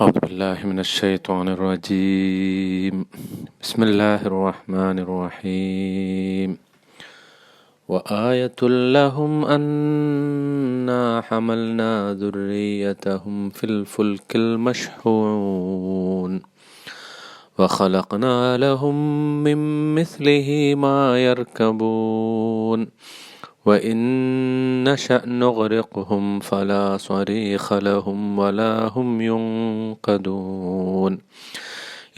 أعوذ بالله من الشيطان الرجيم. بسم الله الرحمن الرحيم. وآية لهم أنا حملنا ذريتهم في الفلك المشحون. وخلقنا لهم من مثله ما يركبون. وإن نشأ نغرقهم فلا صريخ لهم ولا هم ينقذون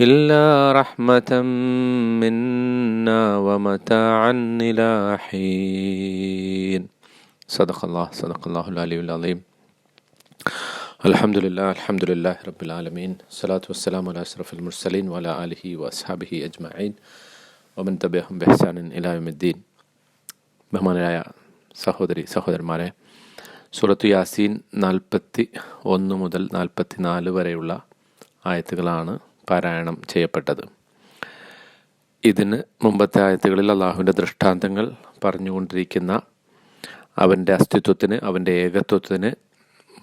إلا رحمة منا ومتاعا إلى حين. صدق الله صدق الله العلي العظيم. الحمد لله الحمد لله رب العالمين. الصلاة والسلام على أشرف المرسلين وعلى آله وأصحابه أجمعين. ومن تبعهم بإحسان إلى يوم الدين. ബഹുമാനരായ സഹോദരി സഹോദരന്മാരെ സുറത്ത് യാസീൻ നാൽപ്പത്തി ഒന്ന് മുതൽ നാൽപ്പത്തി നാല് വരെയുള്ള ആയത്തുകളാണ് പാരായണം ചെയ്യപ്പെട്ടത്. ഇതിന് മുമ്പത്തെ ആയത്തുകളിൽ അള്ളാഹുവിന്റെ ദൃഷ്ടാന്തങ്ങൾ പറഞ്ഞുകൊണ്ടിരിക്കുന്ന അവന്റെ അസ്തിത്വത്തിന് അവന്റെ ഏകത്വത്തിന്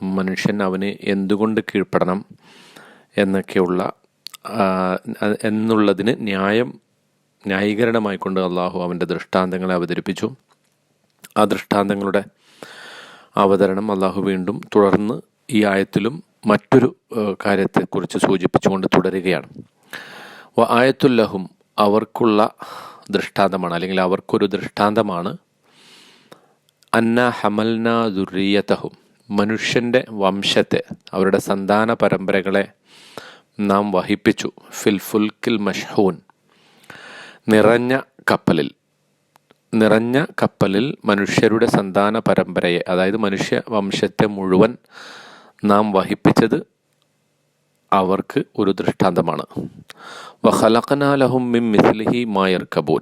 മനുഷ്യൻ അവന് എന്തുകൊണ്ട് കീഴ്പ്പെടണം എന്നൊക്കെയുള്ള എന്നുള്ളതിന് ന്യായം ന്യായീകരണമായിക്കൊണ്ട് അള്ളാഹു അവന്റെ ദൃഷ്ടാന്തങ്ങളെ അവതരിപ്പിച്ചു. ആ ദൃഷ്ടാന്തങ്ങളുടെ അവതരണം അള്ളാഹു വീണ്ടും തുടർന്ന് ഈ ആയത്തിലും മറ്റൊരു കാര്യത്തെക്കുറിച്ച് സൂചിപ്പിച്ചുകൊണ്ട് തുടരുകയാണ്. ആയത്തുല്ലഹും അവർക്കുള്ള ദൃഷ്ടാന്തമാണ് അല്ലെങ്കിൽ അവർക്കൊരു ദൃഷ്ടാന്തമാണ്. അന്ന ഹമൽന ദുരീയതഹും മനുഷ്യന്റെ വംശത്തെ അവരുടെ സന്താന പരമ്പരകളെ നാം വഹിപ്പിച്ചു. ഫിൽഫുൽക്കിൽ മഷ്ഹൂൻ നിറഞ്ഞ കപ്പലിൽ. നിറഞ്ഞ കപ്പലിൽ മനുഷ്യരുടെ സന്താന പരമ്പരയെ അതായത് മനുഷ്യ വംശത്തെ മുഴുവൻ നാം വഹിപ്പിച്ചത് അവർക്ക് ഒരു ദൃഷ്ടാന്തമാണ്. വഹലഖനാലഹും മിം മിസ്ലിഹി മായർ കബൂൻ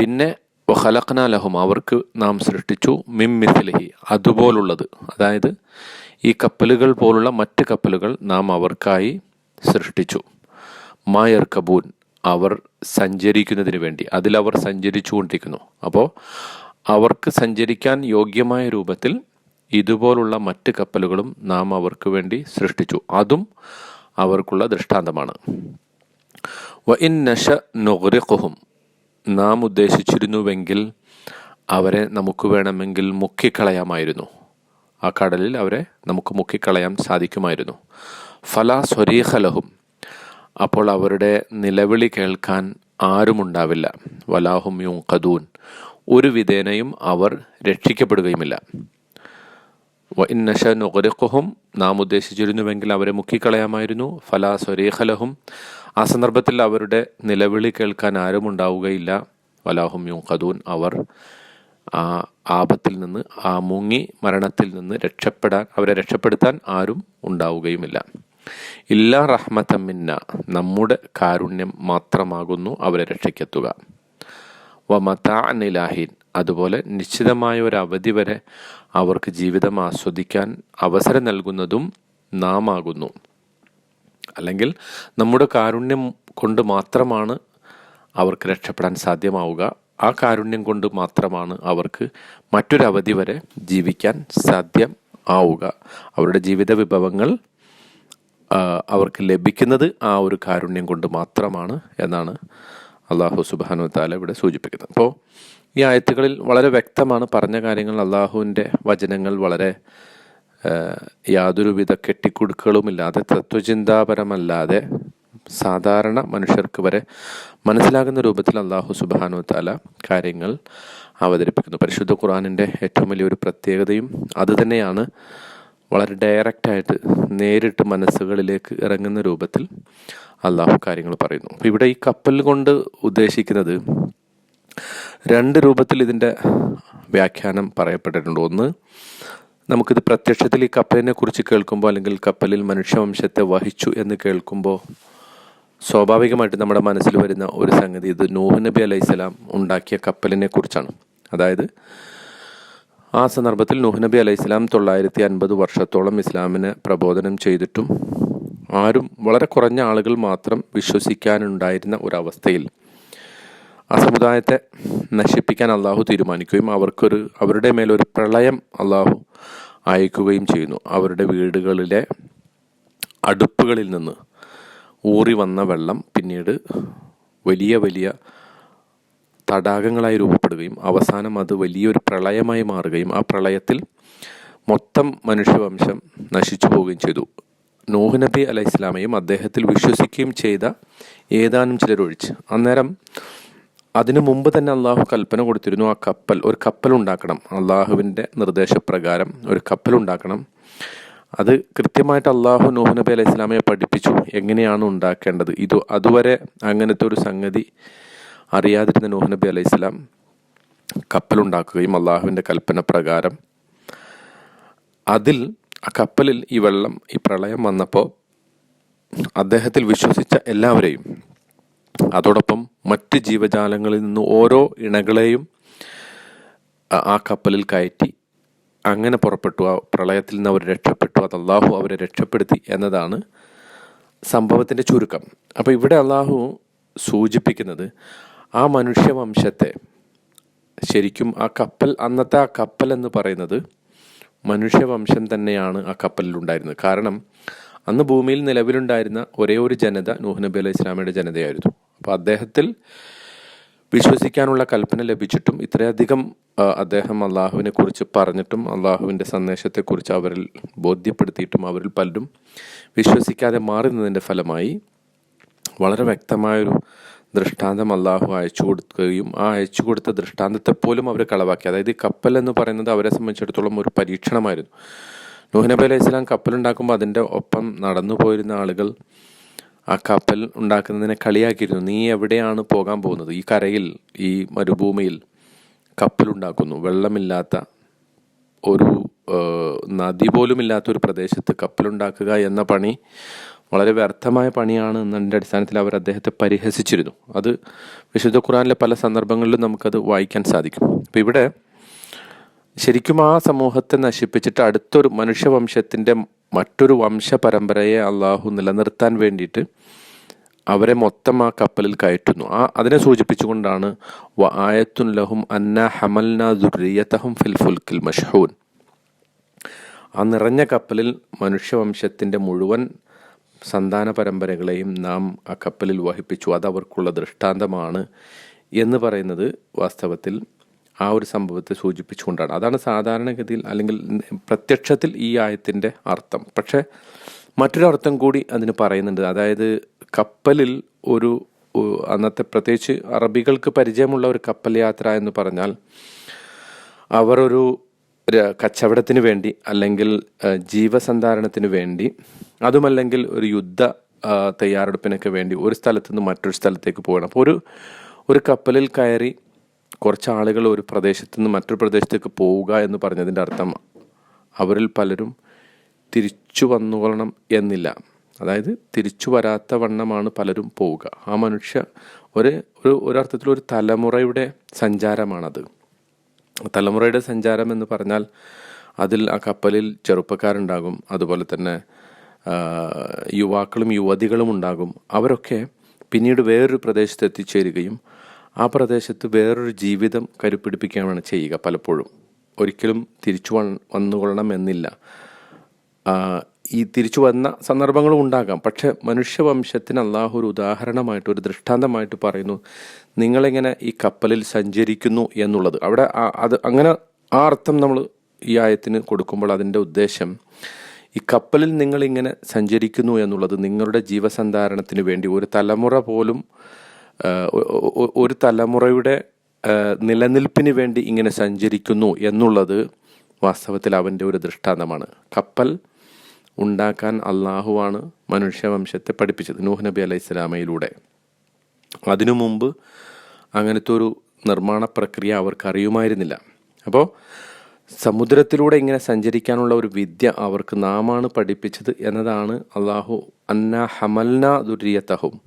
പിന്നെ വഹലഖനാലഹും അവർക്ക് നാം സൃഷ്ടിച്ചു മിം മിസ്ലിഹി അതുപോലുള്ളത്. അതായത് ഈ കപ്പലുകൾ പോലുള്ള മറ്റ് കപ്പലുകൾ നാം അവർക്കായി സൃഷ്ടിച്ചു. മായർ കബൂൻ അവർ സഞ്ചരിക്കുന്നതിന് വേണ്ടി. അതിലവർ സഞ്ചരിച്ചുകൊണ്ടിരിക്കുന്നു. അപ്പോൾ അവർക്ക് സഞ്ചരിക്കാൻ യോഗ്യമായ രൂപത്തിൽ ഇതുപോലുള്ള മറ്റ് കപ്പലുകളും നാം അവർക്ക് വേണ്ടി സൃഷ്ടിച്ചു. അതും അവർക്കുള്ള ദൃഷ്ടാന്തമാണ്. വ നശ നുഗ്രിഖുഹും. നാം ഉദ്ദേശിച്ചിരുന്നുവെങ്കിൽ അവരെ നമുക്ക് വേണമെങ്കിൽ മുക്കിക്കളയാമായിരുന്നു. ആ കടലിൽ അവരെ നമുക്ക് മുക്കിക്കളയാൻ സാധിക്കുമായിരുന്നു. ഫലാ സ്വരീഖലഹും അപ്പോൾ അവരുടെ നിലവിളി കേൾക്കാൻ ആരുമുണ്ടാവില്ല. വലാഹും യും കദൂൻ ഒരു വിധേനയും അവർ രക്ഷിക്കപ്പെടുകയുമില്ല. ഇന്നശ നുഗരിഖുഹും നാം ഉദ്ദേശിച്ചിരുന്നുവെങ്കിൽ അവരെ മുക്കിക്കളയാമായിരുന്നു. ഫലാ സ്വരീഖലഹും ആ സന്ദർഭത്തിൽ അവരുടെ നിലവിളി കേൾക്കാൻ ആരും ഉണ്ടാവുകയില്ല വലാഹും യും കദൂൻ അവർ ആ ആപത്തിൽ നിന്ന് ആ മുങ്ങി മരണത്തിൽ നിന്ന് രക്ഷപ്പെടാൻ അവരെ രക്ഷപ്പെടുത്താൻ ആരും ഉണ്ടാവുകയുമില്ല. ഇല്ലാ റഹ്മത്തമ്മിന്ന നമ്മുടെ കാരുണ്യം മാത്രമാകുന്നു അവരെ രക്ഷയ്ക്കെത്തുക വ മതാനിലാഹിൻ അതുപോലെ നിശ്ചിതമായ ഒരു അവധി വരെ അവർക്ക് ജീവിതം ആസ്വദിക്കാൻ അവസരം നൽകുന്നതും നാം ആകുന്നു അല്ലെങ്കിൽ നമ്മുടെ കാരുണ്യം കൊണ്ട് മാത്രമാണ് അവർക്ക് രക്ഷപ്പെടാൻ സാധ്യമാവുക. ആ കാരുണ്യം കൊണ്ട് മാത്രമാണ് അവർക്ക് മറ്റൊരവധി വരെ ജീവിക്കാൻ സാധ്യം ആവുക. അവരുടെ ജീവിത വിഭവങ്ങൾ അവർക്ക് ലഭിക്കുന്നത് ആ ഒരു കാരുണ്യം കൊണ്ട് മാത്രമാണ് എന്നാണ് അള്ളാഹു സുബാനു താല ഇവിടെ സൂചിപ്പിക്കുന്നത്. അപ്പോൾ ഈ ആയത്തുകളിൽ വളരെ വ്യക്തമാണ് പറഞ്ഞ കാര്യങ്ങൾ. അള്ളാഹുവിന്റെ വചനങ്ങൾ വളരെ യാതൊരുവിധ കെട്ടിക്കുടുക്കുകളുമില്ലാതെ തത്വചിന്താപരമല്ലാതെ സാധാരണ മനുഷ്യർക്ക് വരെ മനസ്സിലാകുന്ന രൂപത്തിൽ അള്ളാഹു സുബാനു താല കാര്യങ്ങൾ അവതരിപ്പിക്കുന്നു. പരിശുദ്ധ ഖുറാനിന്റെ ഏറ്റവും വലിയൊരു പ്രത്യേകതയും അതുതന്നെയാണ് വളരെ ഡയറക്റ്റായിട്ട് നേരിട്ട് മനസ്സുകളിലേക്ക് ഇറങ്ങുന്ന രൂപത്തിൽ അള്ളാഹു കാര്യങ്ങൾ പറയുന്നു. ഇവിടെ ഈ കപ്പൽ കൊണ്ട് ഉദ്ദേശിക്കുന്നത് രണ്ട് രൂപത്തിൽ ഇതിന്റെ വ്യാഖ്യാനം പറയപ്പെട്ടിട്ടുണ്ട്. ഒന്ന് നമുക്കിത് പ്രത്യക്ഷത്തിൽ ഈ കപ്പലിനെ കുറിച്ച് കേൾക്കുമ്പോൾ അല്ലെങ്കിൽ കപ്പലിൽ മനുഷ്യവംശത്തെ വഹിച്ചു എന്ന് കേൾക്കുമ്പോൾ സ്വാഭാവികമായിട്ട് നമ്മുടെ മനസ്സിൽ വരുന്ന ഒരു സംഗതി ഇത് നൂഹ് നബി അലൈഹിസ്സലാം ഉണ്ടാക്കിയ കപ്പലിനെ കുറിച്ചാണ്. അതായത് ആ സന്ദർഭത്തിൽ നൂഹ് നബി അലൈഹി ഇസ്ലാം തൊള്ളായിരത്തി അൻപത് വർഷത്തോളം ഇസ്ലാമിനെ പ്രബോധനം ചെയ്തിട്ടും ആരും വളരെ കുറഞ്ഞ ആളുകൾ മാത്രം വിശ്വസിക്കാനുണ്ടായിരുന്ന ഒരവസ്ഥയിൽ ആ സമുദായത്തെ നശിപ്പിക്കാൻ അള്ളാഹു തീരുമാനിക്കുകയും അവർക്കൊരു അവരുടെ മേലൊരു പ്രളയം അള്ളാഹു അയക്കുകയും ചെയ്യുന്നു. അവരുടെ വീടുകളിലെ അടുപ്പുകളിൽ നിന്ന് ഊറി വന്ന വെള്ളം പിന്നീട് വലിയ വലിയ തടാകങ്ങളായി രൂപപ്പെടുകയും അവസാനം അത് വലിയൊരു പ്രളയമായി മാറുകയും ആ പ്രളയത്തിൽ മൊത്തം മനുഷ്യവംശം നശിച്ചു പോവുകയും ചെയ്തു. നൂഹ് നബി ഇസ്ലാമയും അദ്ദേഹത്തിൽ വിശ്വസിക്കുകയും ചെയ്ത ഏതാനും ചിലരൊഴിച്ച് അന്നേരം അതിനു മുമ്പ് തന്നെ അള്ളാഹു കൽപ്പന കൊടുത്തിരുന്നു ആ കപ്പൽ ഒരു കപ്പൽ ഉണ്ടാക്കണം. അള്ളാഹുവിന്റെ നിർദ്ദേശപ്രകാരം ഒരു കപ്പൽ ഉണ്ടാക്കണം. അത് കൃത്യമായിട്ട് അള്ളാഹു നൂഹ് നബി അലൈഹി പഠിപ്പിച്ചു എങ്ങനെയാണ് ഉണ്ടാക്കേണ്ടത്. ഇത് അതുവരെ അങ്ങനത്തെ ഒരു സംഗതി അറിയാതിരുന്ന നൂഹ് നബി അലൈഹി സ്വലാം കപ്പലുണ്ടാക്കുകയും അള്ളാഹുവിന്റെ കൽപ്പന പ്രകാരം അതിൽ ആ കപ്പലിൽ ഈ വെള്ളം ഈ പ്രളയം വന്നപ്പോൾ അദ്ദേഹത്തിൽ വിശ്വസിച്ച എല്ലാവരെയും അതോടൊപ്പം മറ്റ് ജീവജാലങ്ങളിൽ നിന്ന് ഓരോ ഇണകളെയും ആ- കപ്പലിൽ കയറ്റി അങ്ങനെ പുറപ്പെട്ടു. ആ പ്രളയത്തിൽ നിന്ന് അവർ രക്ഷപ്പെട്ടു. അത് അള്ളാഹു അവരെ രക്ഷപ്പെടുത്തി എന്നതാണ് സംഭവത്തിന്റെ ചുരുക്കം. അപ്പോൾ ഇവിടെ അള്ളാഹു സൂചിപ്പിക്കുന്നത് ആ മനുഷ്യവംശത്തെ ശരിക്കും ആ കപ്പൽ അന്നത്തെ ആ കപ്പൽ എന്ന് പറയുന്നത് മനുഷ്യവംശം തന്നെയാണ് ആ കപ്പലിലുണ്ടായിരുന്നത്. കാരണം അന്ന് ഭൂമിയിൽ നിലവിലുണ്ടായിരുന്ന ഒരേ ഒരു ജനത നൂഹ് നബി അലൈഹി ഇസ്ലാമയുടെ ജനതയായിരുന്നു. അപ്പോൾ അദ്ദേഹത്തിൽ വിശ്വസിക്കാനുള്ള കൽപ്പന ലഭിച്ചിട്ടും ഇത്രയധികം അദ്ദേഹം അള്ളാഹുവിനെ കുറിച്ച് പറഞ്ഞിട്ടും അള്ളാഹുവിന്റെ സന്ദേശത്തെക്കുറിച്ച് അവരിൽ ബോധ്യപ്പെടുത്തിയിട്ടും അവരിൽ പലരും വിശ്വസിക്കാതെ മാറി നിന്നതിന്റെ ഫലമായി വളരെ വ്യക്തമായൊരു ദൃഷ്ടാന്തം അള്ളാഹു അയച്ചു കൊടുക്കുകയും ആ അയച്ചു കൊടുത്ത ദൃഷ്ടാന്തത്തെ പോലും അവർ കളവാക്കി. അതായത് കപ്പൽ എന്ന് പറയുന്നത് അവരെ സംബന്ധിച്ചിടത്തോളം ഒരു പരീക്ഷണമായിരുന്നു. നൂഹ് നബി അലൈഹി സ്വലാം കപ്പലുണ്ടാക്കുമ്പോൾ അതിന്റെ ഒപ്പം നടന്നു പോയിരുന്ന ആളുകൾ ആ കപ്പൽ ഉണ്ടാക്കുന്നതിനെ കളിയാക്കിയിരുന്നു. നീ എവിടെയാണ് പോകാൻ പോകുന്നത്? ഈ കരയിൽ ഈ മരുഭൂമിയിൽ കപ്പലുണ്ടാക്കുന്നു വെള്ളമില്ലാത്ത ഒരു നദി പോലുമില്ലാത്ത ഒരു പ്രദേശത്ത് കപ്പലുണ്ടാക്കുക എന്ന പണി വളരെ വ്യർത്ഥമായ പണിയാണ് എന്നതിന്റെ അടിസ്ഥാനത്തിൽ അവർ അദ്ദേഹത്തെ പരിഹസിച്ചിരുന്നു. അത് വിശുദ്ധ ഖുറാനിലെ പല സന്ദർഭങ്ങളിലും നമുക്കത് വായിക്കാൻ സാധിക്കും. അപ്പം ഇവിടെ ശരിക്കും ആ സമൂഹത്തെ നശിപ്പിച്ചിട്ട് അടുത്തൊരു മനുഷ്യവംശത്തിന്റെ മറ്റൊരു വംശ പരമ്പരയെ അള്ളാഹു നിലനിർത്താൻ വേണ്ടിയിട്ട് അവരെ മൊത്തം ആ കപ്പലിൽ കയറ്റുന്നു. ആ അതിനെ സൂചിപ്പിച്ചുകൊണ്ടാണ് വ ആയത്തുൻ ലഹും അന്ന ഹമൽന ദുരിയത്തഹും ഫിൽ ഫുൽക്കിൽ മഷ്ഹൂൻ. ആ നിറഞ്ഞ കപ്പലിൽ മനുഷ്യവംശത്തിന്റെ മുഴുവൻ സന്താന പരമ്പരകളെയും നാം ആ കപ്പലിൽ വഹിപ്പിച്ചു. അത് അവർക്കുള്ള ദൃഷ്ടാന്തമാണ് എന്ന് പറയുന്നത് വാസ്തവത്തിൽ ആ ഒരു സംഭവത്തെ സൂചിപ്പിച്ചുകൊണ്ടാണ്. അതാണ് സാധാരണഗതിയിൽ അല്ലെങ്കിൽ പ്രത്യക്ഷത്തിൽ ഈ ആയത്തിന്റെ അർത്ഥം. പക്ഷേ മറ്റൊരർത്ഥം കൂടി അതിന് പറയുന്നുണ്ട്. അതായത് കപ്പലിൽ ഒരു അന്നത്തെ പ്രത്യേകിച്ച് അറബികൾക്ക് പരിചയമുള്ള ഒരു കപ്പൽ യാത്ര എന്ന് പറഞ്ഞാൽ അവർ ഒരു കച്ചവടത്തിന് വേണ്ടി അല്ലെങ്കിൽ ജീവസന്ധാരണത്തിന് വേണ്ടി അതുമല്ലെങ്കിൽ ഒരു യുദ്ധ തയ്യാറെടുപ്പിനൊക്കെ വേണ്ടി ഒരു സ്ഥലത്തു നിന്ന് മറ്റൊരു സ്ഥലത്തേക്ക് പോകണം. അപ്പോൾ ഒരു ഒരു കപ്പലിൽ കയറി കുറച്ച് ആളുകൾ ഒരു പ്രദേശത്തു നിന്ന് മറ്റൊരു പ്രദേശത്തേക്ക് പോവുക എന്ന് പറഞ്ഞതിന്റെ അർത്ഥം അവരിൽ പലരും തിരിച്ചു വന്നുകൊള്ളണം എന്നില്ല. അതായത് തിരിച്ചു വരാത്ത വണ്ണമാണ് പലരും പോവുക. ആ മനുഷ്യ ഒരു ഒരു ഒരർത്ഥത്തിൽ ഒരു തലമുറയുടെ സഞ്ചാരമാണത്. തലമുറയുടെ സഞ്ചാരം എന്ന് പറഞ്ഞാൽ അതിൽ ആ കപ്പലിൽ ചെറുപ്പക്കാരുണ്ടാകും. അതുപോലെ തന്നെ യുവാക്കളും യുവതികളും ഉണ്ടാകും. അവരൊക്കെ പിന്നീട് വേറൊരു പ്രദേശത്ത് എത്തിച്ചേരുകയും ആ പ്രദേശത്ത് വേറൊരു ജീവിതം കരുപ്പിടിപ്പിക്കുകയാണ് ചെയ്യുക പലപ്പോഴും. ഒരിക്കലും തിരിച്ചു വന്ന് വന്നുകൊള്ളണം എന്നില്ല ആ, ഈ തിരിച്ചു വന്ന സന്ദർഭങ്ങളും ഉണ്ടാകാം. പക്ഷെ മനുഷ്യവംശത്തിന് അള്ളാഹു ഒരു ഉദാഹരണമായിട്ട് ഒരു ദൃഷ്ടാന്തമായിട്ട് പറയുന്നു നിങ്ങളിങ്ങനെ ഈ കപ്പലിൽ സഞ്ചരിക്കുന്നു എന്നുള്ളത്? അവിടെ അത് അങ്ങനെ ആ അർത്ഥം നമ്മൾ ഈ ആയത്തിന് കൊടുക്കുമ്പോൾ അതിന്റെ ഉദ്ദേശം ഈ കപ്പലിൽ നിങ്ങളിങ്ങനെ സഞ്ചരിക്കുന്നു എന്നുള്ളത് നിങ്ങളുടെ ജീവസന്ധാരണത്തിന് വേണ്ടി. ഒരു തലമുറ പോലും ഒരു തലമുറയുടെ നിലനിൽപ്പിന് വേണ്ടി ഇങ്ങനെ സഞ്ചരിക്കുന്നു എന്നുള്ളത് വാസ്തവത്തിൽ അവന്റെ ഒരു ദൃഷ്ടാന്തമാണ്. കപ്പൽ ഉണ്ടാക്കാൻ അള്ളാഹുവാണ് മനുഷ്യവംശത്തെ പഠിപ്പിച്ചത് നൂഹ് നബി അലൈഹി സ്വലാമയിലൂടെ. അതിനു മുമ്പ് അങ്ങനത്തെ ഒരു നിർമ്മാണ പ്രക്രിയ അവർക്ക് അറിയുമായിരുന്നില്ല അപ്പോൾ സമുദ്രത്തിലൂടെ ഇങ്ങനെ സഞ്ചരിക്കാനുള്ള ഒരു വിദ്യ അവർക്ക് നാമാണ് പഠിപ്പിച്ചത് എന്നതാണ് അള്ളാഹു അന്ന ഹമൽന ദുര്യത്തഹും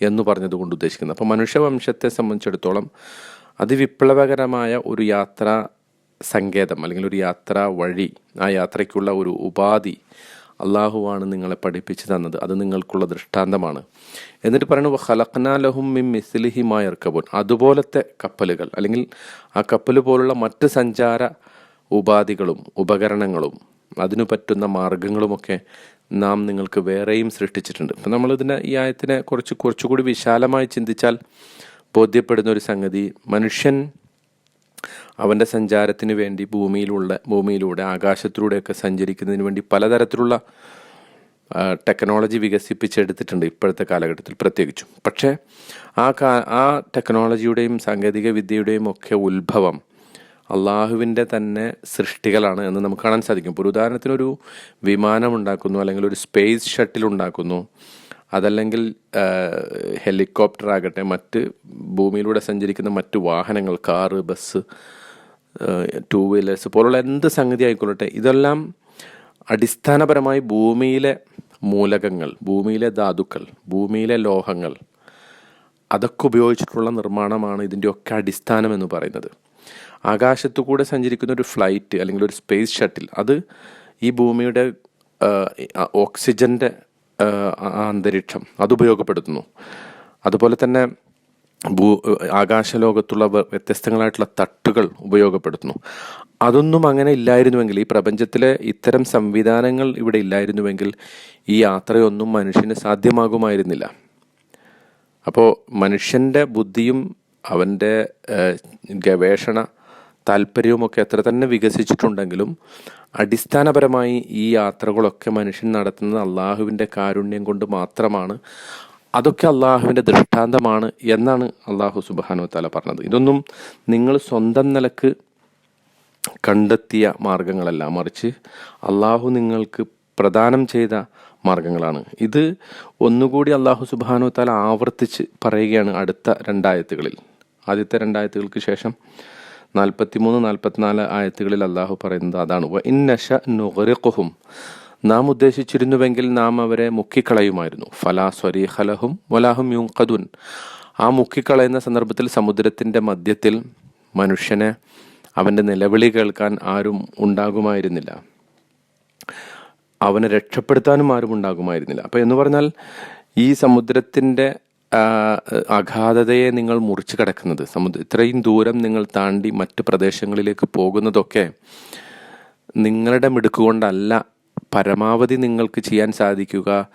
എന്ന് പറഞ്ഞതുകൊണ്ട് ഉദ്ദേശിക്കുന്നത്. അപ്പോൾ മനുഷ്യവംശത്തെ സംബന്ധിച്ചിടത്തോളം അതിവിപ്ലവകരമായ ഒരു യാത്രാ സങ്കേതം അല്ലെങ്കിൽ ഒരു യാത്രാ വഴി ആ യാത്രയ്ക്കുള്ള ഒരു ഉപാധി അള്ളാഹുവാണ് നിങ്ങളെ പഠിപ്പിച്ചു തന്നത്. അത് നിങ്ങൾക്കുള്ള ദൃഷ്ടാന്തമാണ്. എന്നിട്ട് പറയുന്നു ഹലഖ്നാ ലഹും മിൻ മിസ്ലിഹി മായർക്കബുൻ അതുപോലത്തെ കപ്പലുകൾ അല്ലെങ്കിൽ ആ കപ്പൽ പോലുള്ള മറ്റ് സഞ്ചാര ഉപാധികളും ഉപകരണങ്ങളും അതിനു പറ്റുന്ന മാർഗങ്ങളുമൊക്കെ നാം നിങ്ങൾക്ക് വേറെയും സൃഷ്ടിച്ചിട്ടുണ്ട്. അപ്പം നമ്മളിതിനെ ഈ ആയത്തിനെ കുറച്ച് കുറച്ചുകൂടി വിശാലമായി ചിന്തിച്ചാൽ ബോധ്യപ്പെടുന്ന ഒരു സംഗതി മനുഷ്യൻ അവന്റെ സഞ്ചാരത്തിന് വേണ്ടി ഭൂമിയിലുള്ള ഭൂമിയിലൂടെ ആകാശത്തിലൂടെയൊക്കെ സഞ്ചരിക്കുന്നതിന് വേണ്ടി പലതരത്തിലുള്ള ടെക്നോളജി വികസിപ്പിച്ചെടുത്തിട്ടുണ്ട് ഇപ്പോഴത്തെ കാലഘട്ടത്തിൽ പ്രത്യേകിച്ചും. പക്ഷേ ആ കാ ആ ടെക്നോളജിയുടെയും സാങ്കേതിക വിദ്യയുടെയും ഒക്കെ ഉത്ഭവം അള്ളാഹുവിന്റെ തന്നെ സൃഷ്ടികളാണ് എന്ന് നമുക്ക് കാണാൻ സാധിക്കും. ഇപ്പോൾ ഒരു ഉദാഹരണത്തിനൊരു വിമാനം ഉണ്ടാക്കുന്നു അല്ലെങ്കിൽ ഒരു സ്പേസ് ഷട്ടിൽ ഉണ്ടാക്കുന്നു അതല്ലെങ്കിൽ ഹെലികോപ്റ്റർ ആകട്ടെ മറ്റ് ഭൂമിയിലൂടെ സഞ്ചരിക്കുന്ന മറ്റ് വാഹനങ്ങൾ കാറ് ബസ് ടൂ വീലേഴ്സ് പോലുള്ള എന്ത് സംഗതി ആയിക്കൊള്ളട്ടെ ഇതെല്ലാം അടിസ്ഥാനപരമായി ഭൂമിയിലെ മൂലകങ്ങൾ ഭൂമിയിലെ ധാതുക്കൾ ഭൂമിയിലെ ലോഹങ്ങൾ അതൊക്കെ ഉപയോഗിച്ചിട്ടുള്ള നിർമ്മാണമാണ് ഇതിന്റെയൊക്കെ അടിസ്ഥാനം എന്ന് പറയുന്നത്. ആകാശത്തു കൂടെ സഞ്ചരിക്കുന്ന ഒരു ഫ്ലൈറ്റ് അല്ലെങ്കിൽ ഒരു സ്പേസ് ഷട്ടിൽ അത് ഈ ഭൂമിയുടെ ഓക്സിജന്റെ അന്തരീക്ഷം അത് ഉപയോഗപ്പെടുത്തുന്നു. അതുപോലെ തന്നെ ഭൂ ആകാശലോകത്തുള്ള വ്യത്യസ്തങ്ങളായിട്ടുള്ള തട്ടുകൾ ഉപയോഗപ്പെടുത്തുന്നു. അതൊന്നും അങ്ങനെ ഇല്ലായിരുന്നുവെങ്കിൽ ഈ പ്രപഞ്ചത്തിലെ ഇത്തരം സംവിധാനങ്ങൾ ഇവിടെ ഇല്ലായിരുന്നുവെങ്കിൽ ഈ യാത്രയൊന്നും മനുഷ്യന് സാധ്യമാകുമായിരുന്നില്ല. അപ്പോൾ മനുഷ്യന്റെ ബുദ്ധിയും അവന്റെ ഗവേഷണ താല്പര്യവുമൊക്കെ എത്ര തന്നെ വികസിച്ചിട്ടുണ്ടെങ്കിലും അടിസ്ഥാനപരമായി ഈ യാത്രകളൊക്കെ മനുഷ്യൻ നടത്തുന്നത് അള്ളാഹുവിന്റെ കാരുണ്യം കൊണ്ട് മാത്രമാണ്. അതൊക്കെ അള്ളാഹുവിന്റെ ദൃഷ്ടാന്തമാണ് എന്നാണ് അള്ളാഹു സുബാനു താല പറഞ്ഞത്. ഇതൊന്നും നിങ്ങൾ സ്വന്തം നിലയ്ക്ക് കണ്ടെത്തിയ മാർഗങ്ങളല്ല. മറിച്ച് അള്ളാഹു നിങ്ങൾക്ക് പ്രദാനം ചെയ്ത മാർഗങ്ങളാണ്. ഇത് ഒന്നുകൂടി അള്ളാഹു സുബാനു താല ആവർത്തിച്ച് പറയുകയാണ് അടുത്ത രണ്ടായത്തുകളിൽ. ആദ്യത്തെ രണ്ടായത്തുകൾക്ക് ശേഷം നാൽപ്പത്തിമൂന്ന് നാൽപ്പത്തിനാല് ആയത്തുകളിൽ അള്ളാഹു പറയുന്നത് അതാണ്. "വ ഇന്നശ നുഗറിഖുഹും നാം ഉദ്ദേശിച്ചിരുന്നുവെങ്കിൽ നാം അവരെ മുക്കിക്കളയുമായിരുന്നു. ഫലാ സ്വരീഹലഹും വലാഹും യുങ്കദുൻ ആ മുക്കിക്കളയുന്ന സന്ദർഭത്തിൽ സമുദ്രത്തിന്റെ മധ്യത്തിൽ മനുഷ്യനെ അവന്റെ നിലവിളി കേൾക്കാൻ ആരും ഉണ്ടാകുമായിരുന്നില്ല. അവനെ രക്ഷപ്പെടുത്താനും ആരും ഉണ്ടാകുമായിരുന്നില്ല. അപ്പൊ എന്ന് പറഞ്ഞാൽ ഈ സമുദ്രത്തിന്റെ ആ, അഗാധതയെ നിങ്ങൾ മുറിച്ചു കിടക്കുന്നത് സമുദ്ര ഇത്രയും ദൂരം നിങ്ങൾ താണ്ടി മറ്റു പ്രദേശങ്ങളിലേക്ക് പോകുന്നതൊക്കെ നിങ്ങളുടെ മിടുക്കുകൊണ്ടല്ല പരമാവധി നിങ്ങൾക്ക് ചെയ്യാൻ സാധിക്കുക.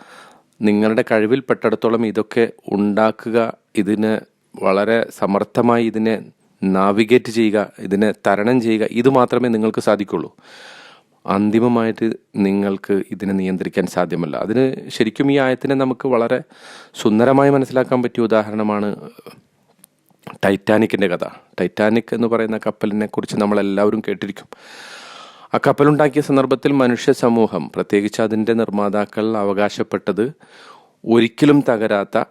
നിങ്ങളുടെ കഴിവിൽപ്പെട്ടിടത്തോളം ഇതൊക്കെ ഉണ്ടാക്കുക. ഇതിന് വളരെ സമർത്ഥമായി ഇതിനെ നാവിഗേറ്റ് ചെയ്യുക ഇതിനെ തരണം ചെയ്യുക. ഇത് മാത്രമേ നിങ്ങൾക്ക് സാധിക്കുള്ളൂ. അന്തിമമായിട്ട് നിങ്ങൾക്ക് ഇതിനെ നിയന്ത്രിക്കാൻ സാധ്യമല്ല. അതിന് ശരിക്കും ഈ ആയത്തിനെ നമുക്ക് വളരെ സുന്ദരമായി മനസ്സിലാക്കാൻ പറ്റിയ ഉദാഹരണമാണ് ടൈറ്റാനിക്കിന്റെ കഥ. ടൈറ്റാനിക് എന്ന് പറയുന്ന കപ്പലിനെ കുറിച്ച് നമ്മളെല്ലാവരും കേട്ടിരിക്കും. ആ കപ്പലുണ്ടാക്കിയ സന്ദർഭത്തിൽ മനുഷ്യ സമൂഹം പ്രത്യേകിച്ച് അതിന്റെ നിർമ്മാതാക്കൾ അവകാശപ്പെട്ടത് ഒരിക്കലും തകരാത്ത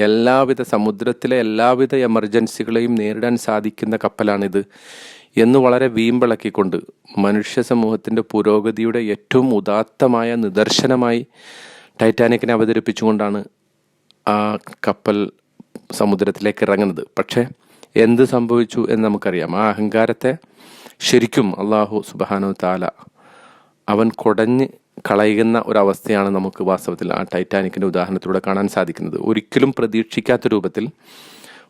എല്ലാവിധ സമുദ്രത്തിലെ എല്ലാവിധ എമർജൻസികളെയും നേരിടാൻ സാധിക്കുന്ന കപ്പലാണിത് എന്ന് വളരെ വീമ്പിളക്കിക്കൊണ്ട് മനുഷ്യ സമൂഹത്തിന്റെ പുരോഗതിയുടെ ഏറ്റവും ഉദാത്തമായ നിദർശനമായി ടൈറ്റാനിക്കിനെ അവതരിപ്പിച്ചുകൊണ്ടാണ് ആ കപ്പൽ സമുദ്രത്തിലേക്ക് ഇറങ്ങുന്നത്. പക്ഷേ എന്ത് സംഭവിച്ചു എന്ന് നമുക്കറിയാം. ആ അഹങ്കാരത്തെ ശരിക്കും അള്ളാഹു സുബാനു താല അവൻ കുടഞ്ഞ് കളയുന്ന ഒരവസ്ഥയാണ് നമുക്ക് വാസ്തവത്തിൽ ആ ടൈറ്റാനിക്കിന്റെ ഉദാഹരണത്തിലൂടെ കാണാൻ സാധിക്കുന്നത്. ഒരിക്കലും പ്രതീക്ഷിക്കാത്ത രൂപത്തിൽ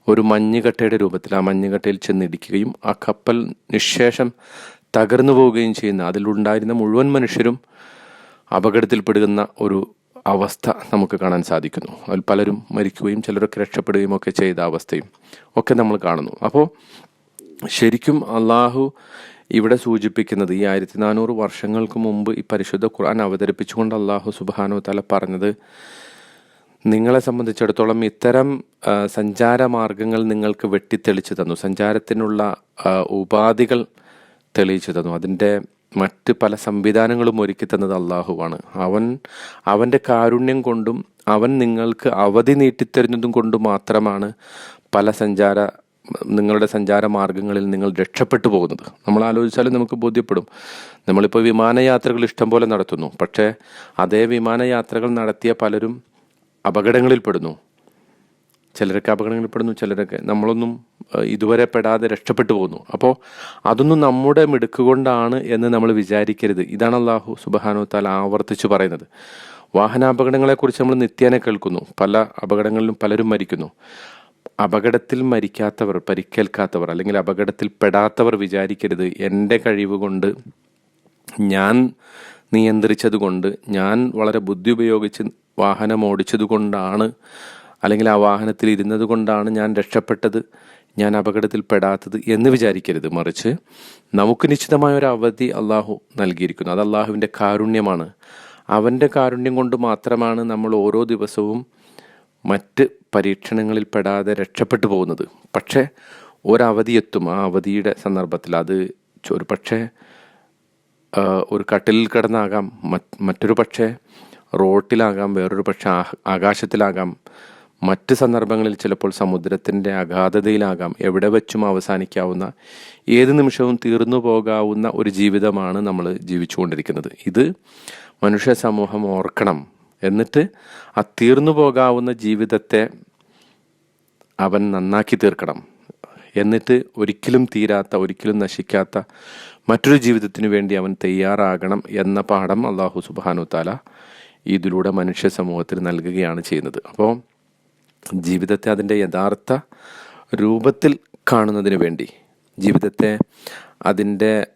ഒരു മഞ്ഞുകട്ടയുടെ രൂപത്തിൽ ആ മഞ്ഞുകട്ടയിൽ ചെന്നിടിക്കുകയും ആ കപ്പൽ നിശേഷം തകർന്നു പോവുകയും ചെയ്യുന്ന അതിലുണ്ടായിരുന്ന മുഴുവൻ മനുഷ്യരും അപകടത്തിൽപ്പെടുന്ന ഒരു അവസ്ഥ നമുക്ക് കാണാൻ സാധിക്കുന്നു. അതിൽ പലരും മരിക്കുകയും ചിലരൊക്കെ രക്ഷപ്പെടുകയും ഒക്കെ ചെയ്ത അവസ്ഥയും ഒക്കെ നമ്മൾ കാണുന്നു. അപ്പോൾ ശരിക്കും അള്ളാഹു ഇവിടെ സൂചിപ്പിക്കുന്നത് ഈ ആയിരത്തി നാനൂറ് വർഷങ്ങൾക്ക് മുമ്പ് ഈ പരിശുദ്ധ ഖുർആൻ അവതരിപ്പിച്ചുകൊണ്ട് അള്ളാഹു സുബാനു തല പറഞ്ഞത് നിങ്ങളെ സംബന്ധിച്ചിടത്തോളം ഇത്തരം സഞ്ചാര മാർഗങ്ങൾ നിങ്ങൾക്ക് വെട്ടിത്തെളിച്ചു തന്നു. സഞ്ചാരത്തിനുള്ള ഉപാധികൾ തെളിയിച്ചു തന്നു. അതിന്റെ മറ്റ് പല സംവിധാനങ്ങളും ഒരുക്കി തന്നത് അള്ളാഹുവാണ് അവൻ അവന്റെ കാരുണ്യം കൊണ്ടും അവൻ നിങ്ങൾക്ക് അവധി നീട്ടിത്തരുന്നതും കൊണ്ട് മാത്രമാണ് പല സഞ്ചാര നിങ്ങളുടെ സഞ്ചാര മാർഗങ്ങളിൽ നിങ്ങൾ രക്ഷപ്പെട്ടു പോകുന്നത്. നമ്മൾ ആലോചിച്ചാലും നമുക്ക് ബോധ്യപ്പെടും. നമ്മളിപ്പോൾ വിമാനയാത്രകൾ ഇഷ്ടം പോലെ നടത്തുന്നു. പക്ഷേ അതേ വിമാനയാത്രകൾ നടത്തിയ പലരും അപകടങ്ങളിൽപ്പെടുന്നു ചിലരൊക്കെ അപകടങ്ങളിൽപ്പെടുന്നു ചിലരൊക്കെ നമ്മളൊന്നും ഇതുവരെ പെടാതെ രക്ഷപ്പെട്ടു പോകുന്നു. അപ്പോൾ അതൊന്നും നമ്മുടെ മിടുക്കുകൊണ്ടാണ് എന്ന് നമ്മൾ വിചാരിക്കരുത്. ഇതാണ് അള്ളാഹു സുബഹാനോ താൽ ആവർത്തിച്ചു പറയുന്നത്. വാഹനാപകടങ്ങളെക്കുറിച്ച് നമ്മൾ നിത്യേന കേൾക്കുന്നു. പല അപകടങ്ങളിലും പലരും മരിക്കുന്നു. അപകടത്തിൽ മരിക്കാത്തവർ പരിക്കേൽക്കാത്തവർ അല്ലെങ്കിൽ അപകടത്തിൽ പെടാത്തവർ വിചാരിക്കരുത്. എന്റെ കഴിവ് കൊണ്ട് ഞാൻ നിയന്ത്രിച്ചതുകൊണ്ട് ഞാൻ വളരെ ബുദ്ധി ഉപയോഗിച്ച് വാഹനം ഓടിച്ചതുകൊണ്ടാണ് അല്ലെങ്കിൽ ആ വാഹനത്തിൽ ഇരുന്നത് കൊണ്ടാണ് ഞാൻ രക്ഷപ്പെട്ടത് ഞാൻ അപകടത്തിൽ പെടാത്തത് എന്ന് വിചാരിക്കരുത്. മറിച്ച് നമുക്ക് നിശ്ചിതമായ ഒരു അവധി അള്ളാഹു നൽകിയിരിക്കുന്നു. അത് അള്ളാഹുവിന്റെ കാരുണ്യമാണ്. അവന്റെ കാരുണ്യം കൊണ്ട് മാത്രമാണ് നമ്മൾ ഓരോ ദിവസവും മറ്റ് പരീക്ഷണങ്ങളിൽ പെടാതെ രക്ഷപ്പെട്ടു പോകുന്നത്. പക്ഷേ ഒരവധി എത്തും ആ അവധിയുടെ സന്ദർഭത്തിൽ അത് ഒരു പക്ഷേ ഒരു കട്ടിലിൽ കിടന്നാകാം. മറ്റ് മറ്റൊരു പക്ഷേ റോട്ടിലാകാം. വേറൊരു പക്ഷേ ആകാശത്തിലാകാം. മറ്റ് സന്ദർഭങ്ങളിൽ ചിലപ്പോൾ സമുദ്രത്തിന്റെ അഗാധതയിലാകാം. എവിടെ വെച്ചും അവസാനിക്കാവുന്ന ഏത് നിമിഷവും തീർന്നു പോകാവുന്ന ഒരു ജീവിതമാണ് നമ്മൾ ജീവിച്ചുകൊണ്ടിരിക്കുന്നത്. ഇത് മനുഷ്യ സമൂഹം ഓർക്കണം. എന്നിട്ട് ആ തീർന്നു പോകാവുന്ന ജീവിതത്തെ അവൻ നന്നാക്കി തീർക്കണം. എന്നിട്ട് ഒരിക്കലും തീരാത്ത ഒരിക്കലും നശിക്കാത്ത മറ്റൊരു ജീവിതത്തിന് വേണ്ടി അവൻ തയ്യാറാകണം എന്ന പാഠം അള്ളാഹു സുബാനു താല ഇതിലൂടെ മനുഷ്യ സമൂഹത്തിന് നൽകുകയാണ് ചെയ്യുന്നത്. അപ്പോൾ ജീവിതത്തെ അതിന്റെ യഥാർത്ഥ രൂപത്തിൽ കാണുന്നതിന് വേണ്ടി ജീവിതത്തെ അതിന്റെ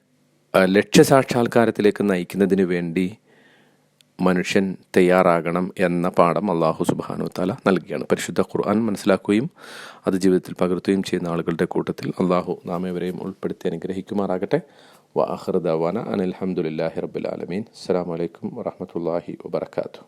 ലക്ഷ്യ ലക്ഷ്യസാക്ഷാത്കാരത്തിലേക്ക് നയിക്കുന്നതിന് വേണ്ടി മനുഷ്യൻ തയ്യാറാകണം എന്ന പാഠം അള്ളാഹു സുബാനു താല നൽകിയാണ് പരിശുദ്ധ ഖുർആൻ മനസ്സിലാക്കുകയും അത് ജീവിതത്തിൽ പകർത്തുകയും ചെയ്യുന്ന ആളുകളുടെ കൂട്ടത്തിൽ അള്ളാഹു നാം ഇവരെയും ഉൾപ്പെടുത്തി അനുഗ്രഹിക്കുമാറാകട്ടെ. വാഹൃദാന അനിൽഹമുല്ലാഹി റബുലാലമീൻ അസ്സാം വലൈക്കും വാഹമത്തല്ലാഹി വാബർക്കാത്തു